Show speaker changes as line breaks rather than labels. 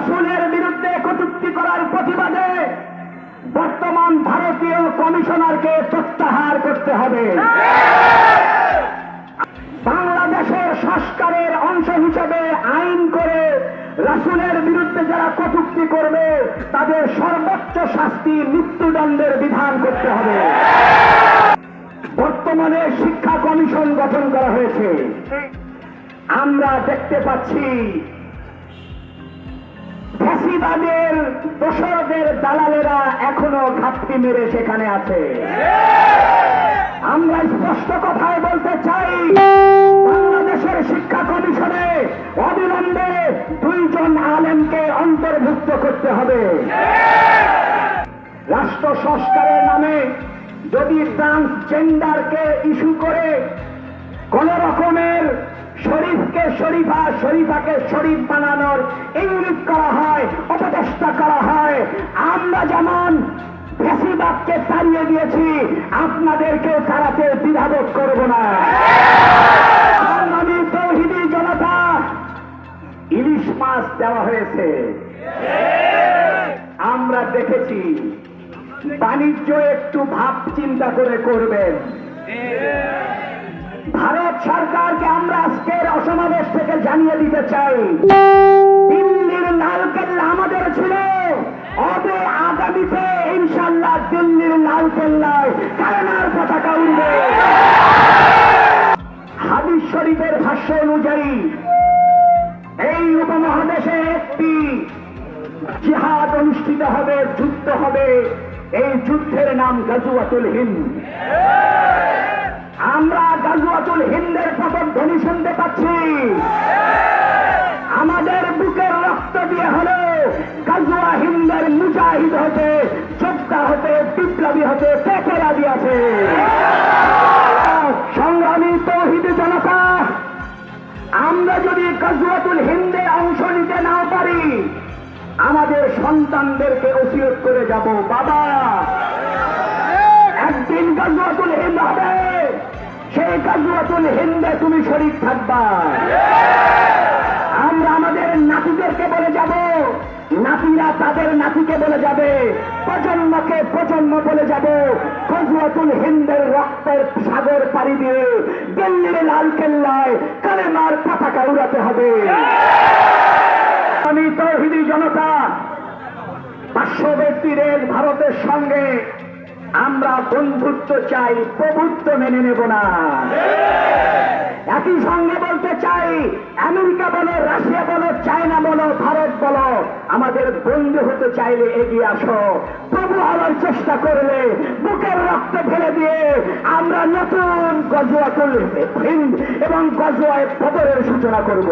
রাসুলের বিরুদ্ধে কটূক্তি করার প্রতিবাদে বর্তমান ভারতীয় কমিশনারকে প্রত্যাহার করতে হবে। বাংলাদেশের সংস্কারের অংশ হিসেবে আইন করে রাসুলের বিরুদ্ধে যারা কটুক্তি করবে, তাদের সর্বোচ্চ শাস্তি মৃত্যুদণ্ডের বিধান করতে হবে। বর্তমানে শিক্ষা কমিশন গঠন করা হয়েছে। আমরা দেখতে পাচ্ছি দোসরদের দালালেরা এখনও ঘাপটি মেরে সেখানে আছে। আমরা স্পষ্ট কথায় বলতে চাই, বাংলাদেশের শিক্ষা কমিশনে অবিলম্বে দুইজন আলেমকে অন্তর্ভুক্ত করতে হবে। রাষ্ট্র সংস্কারের নামে যদি ট্রান্সজেন্ডারকে ইস্যু করে কোন রকমের শরীফা শরীফাকে শরীফ বানানোর ইঙ্গিত করা হয় অপচেষ্টা করা হয়। আমরা যেমন ফেসিবাদকে তাড়িয়ে দিয়েছি আপনাদেরকে তাড়াতে দ্বিধাবোধ করব না। আমি তৌহিদি জনতা, ইলিশ মাছ দেওয়া হয়েছে। আমরা দেখেছি, বাণিজ্য একটু ভাব চিন্তা করে করবেন। ভারত সরকারকে আমরা আজকের থেকে জানিয়ে দিতে চাই, দিল্লির লালকেল্লা আমাদের ছিল। অবে আগামীতে ইনশাল্লাহ দিল্লির লালকেল্লায় কারণার পতাকা উঠবে হাদিস শরীফের ভাষ্য অনুযায়ী, এই উপমহাদেশে একটি জিহাদ অনুষ্ঠিত হবে, যুদ্ধ হবে। এই যুদ্ধের নাম গাজুয়াতুল হিন্দ। আমরা গাজুয়াতুল হিন্দের প্রতিধ্বনি শুনতে পাচ্ছি। আমাদের বুকের রক্ত দিয়ে হলো গাজুয়া হিন্দের মুজাহিদ হতে, যোদ্ধা হতে, বিপ্লবী হতে পেটেরা দিয়েছে সংগ্রামী তৌহিদ জনতা, আমরা যদি গাজুয়াতুল হিন্দে অংশ নিতে নাও পারি, আমাদের সন্তানদেরকে ওসিয়ত করে যাব, বাবা। একদিন গাজুয়াতুল হিন্দ গাজুয়াতুল হিন্দে, তুমি শরীর থাকবা। আমরা আমাদের নাতিদেরকে বলে যাব। নাতিরা তাদের নাতিকে বলে যাবে। প্রজন্মকে প্রজন্ম বলে যাব। গজুয়াতুল হিন্দের রক্তের সাগর পাড়ি দিয়ে দিল্লির লাল কেল্লায় কালেমার পতাকা উড়াতে হবে। আমি তৌহিদি জনতা, পার্শ্ববর্তী রেল ভারতের সঙ্গে আমরা বন্ধুত্ব চাই, প্রভুত্ব মেনে নেব না একই সঙ্গে বলতে চাই, আমেরিকা বলো, রাশিয়া বলো, চায়না বলো, ভারত বলো, আমাদের বন্ধু হতে চাইলে এগিয়ে আসো প্রভু হওয়ার চেষ্টা করলে বুকের রক্ত ফেলে দিয়ে আমরা নতুন গজুয়াতুল হিন্দ এবং গজুয়ায় বদরের সূচনা করব!